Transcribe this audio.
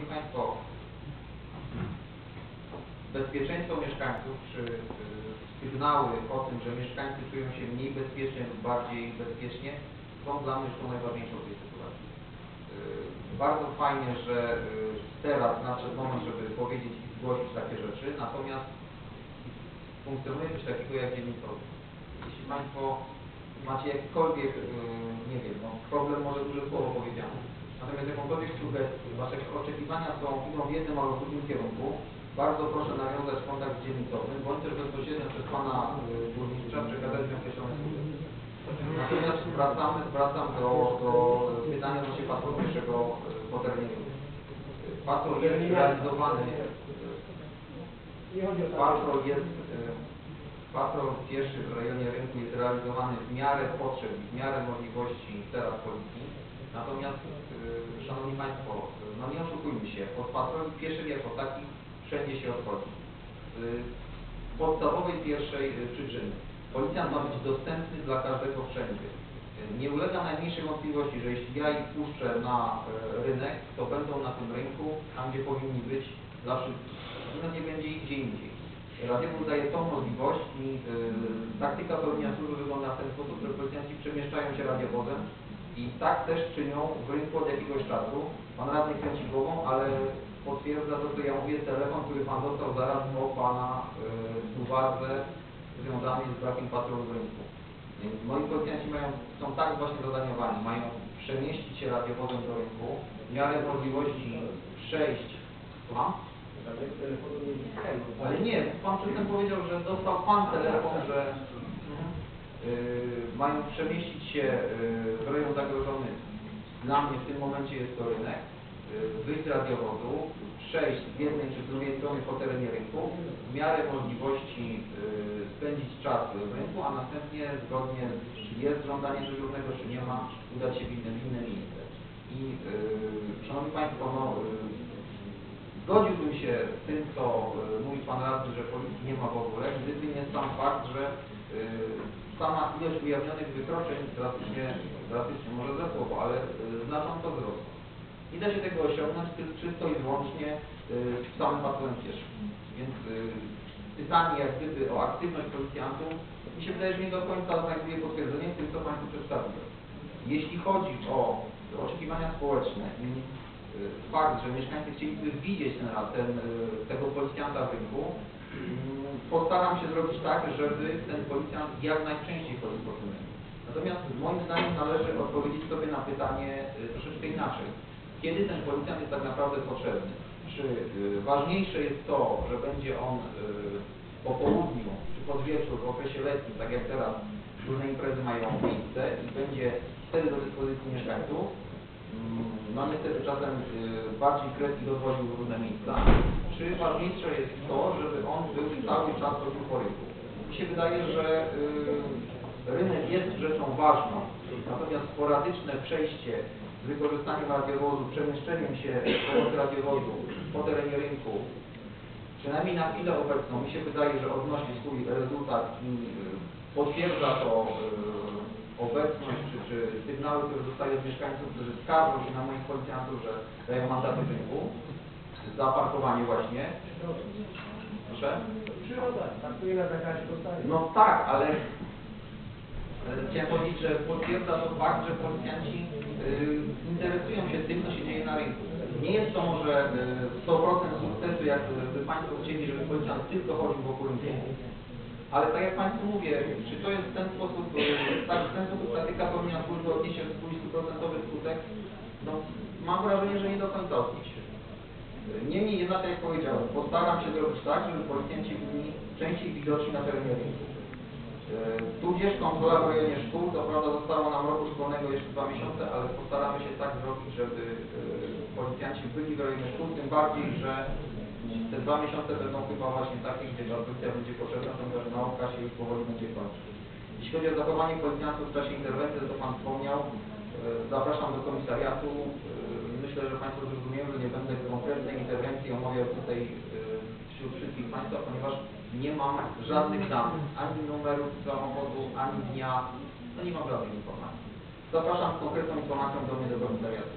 Szanowni Państwo, bezpieczeństwo mieszkańców, czy sygnały o tym, że mieszkańcy czują się mniej bezpiecznie lub bardziej bezpiecznie, są dla mnie tą najważniejszą w tej sytuacji. Y, Bardzo fajnie, że y, teraz nadszedł moment, żeby powiedzieć i zgłosić takie rzeczy, natomiast funkcjonuje coś takiego jak dziennikarz. Jeśli Państwo macie jakikolwiek, y, nie wiem, no, problem może duże słowo powiedziane, natomiast jakąkolwiek sugestię, Wasze oczekiwania są, idą w jednym albo w drugim kierunku, bardzo proszę nawiązać kontakt z dziennikowym, bądź też bezpośrednio przez Pana y, Burmistrza przekazać mi określone sugestie. Natomiast wracamy, wracam do, do pytania odnośnie patrolu pierwszego y, po terenie. Y, Patrol jest realizowany, patrol jest, patrol pieszy w rejonie rynku jest realizowany w miarę potrzeb, i w miarę możliwości teraz policji. Natomiast, y, Szanowni Państwo, y, no nie oszukujmy się, od patroli pieszych jako takich wszędzie się odchodzi. Z podstawowej pierwszej y, przyczyny. Policjant ma być dostępny dla każdego wszędzie. Y, Nie ulega najmniejszej wątpliwości, że jeśli ja ich puszczę na y, rynek, to będą na tym rynku, tam gdzie powinni być, dla wszystkich. Natomiast nie będzie ich gdzie indziej. Radiowóz daje tą możliwość i y, taktyka pełnienia służby wygląda w ten sposób, że policjanci przemieszczają się radiowozem i tak też czynią w rynku od jakiegoś czasu. Pan radny kręci głową, ale potwierdza to, co ja mówię, telefon, który Pan dostał zaraz po Pana y, uwadze związanej z brakiem patrolu w rynku. Więc moi policjanci mają, są tak właśnie zadaniowani, mają przemieścić się radiowozem do rynku, w miarę możliwości przejść, słucham? Ale nie, Pan przedtem powiedział, że dostał Pan telefon, że y, mają przemieścić się y, w rejon zagrożony. Dla mnie w tym momencie jest to rynek. Y, wyjść z radiowozu, przejść z jednej czy z drugiej strony po terenie rynku, w miarę możliwości y, spędzić czas w rynku, a następnie zgodnie z, czy jest żądanie dyżurnego, czy nie ma, udać się w inne, w inne miejsce. I y, Szanowni Państwo, no, Zgodziłbym się z tym, co y, mówi Pan Radny, że policji nie ma w ogóle, gdyby nie sam fakt, że y, sama ilość ujawnionych wykroczeń drastycznie, drastycznie może za słowo, ale y, znacząco wzrosła. Nie da się tego osiągnąć czysto i wyłącznie z samym patrolem pieszym. Więc pytanie jak gdyby o aktywność policjantów, mi się wydaje, że nie do końca znajduje potwierdzenie w tym, co Państwu przedstawiłem. Jeśli chodzi o oczekiwania społeczne i fakt, że mieszkańcy chcieliby widzieć ten, ten, y, tego policjanta rynku, mm, postaram się zrobić tak, żeby ten policjant jak najczęściej chodził po tym rynku. Natomiast moim zdaniem należy odpowiedzieć sobie na pytanie y, troszeczkę inaczej. Kiedy ten policjant jest tak naprawdę potrzebny? Czy y, ważniejsze jest to, że będzie on y, po południu czy pod wieczór w okresie letnim, tak jak teraz różne imprezy mają miejsce i będzie wtedy do dyspozycji mieszkańców, Mm, no niestety czasem y, bardziej kreski dozwolił różne miejsca. Czy ważniejsze jest to, żeby on był cały czas chodził po rynku? Mi się wydaje, że y, rynek jest rzeczą ważną, natomiast sporadyczne przejście z wykorzystaniem radiowozu, przemieszczeniem się pomocy radiowozu po terenie rynku, przynajmniej na chwilę obecną, mi się wydaje, że odnosi swój rezultat i y, potwierdza to obecność czy, czy sygnały, które dostaję od mieszkańców, którzy skarżą się na moich policjantów, że dają mandaty w rynku za parkowanie właśnie. Proszę? Przyroda, postaje. No tak, ale ale chciałem powiedzieć, że potwierdza to fakt, że policjanci y, interesują się tym, co się dzieje na rynku. Nie jest to może y, 100% sukcesu, jak by Państwo chcieli, żeby policjant tylko chodził wokół rynku. Ale tak jak Państwu mówię, czy to jest ten sposób, y, tak, w ten sposób taktyka pełnienia służby odniesie swój stuprocentowy skutek? No, mam wrażenie, że nie do końca odniesie. Niemniej jednak, jak powiedziałem, postaram się zrobić tak, żeby policjanci byli częściej widoczni na terenie rynku. E, Tudzież kontrola w rejonie szkół, to prawda zostało nam roku szkolnego jeszcze dwa miesiące, ale postaramy się tak zrobić, żeby e, policjanci byli w rejonie szkół, tym bardziej, że dwa miesiące będą chyba właśnie takie, gdzie ta policja będzie potrzebna, ponieważ nauka się już powoli będzie kończyć. Jeśli chodzi o zachowanie policjantów w czasie interwencji, to Pan wspomniał, e, zapraszam do komisariatu. E, Myślę, że Państwo zrozumieją, że nie będę konkretnej interwencji omawiał tutaj e, wśród wszystkich Państwa, ponieważ nie mam żadnych danych, ani numeru samochodu, ani dnia, no nie mam żadnych informacji. Zapraszam z konkretną informacją do mnie do komisariatu.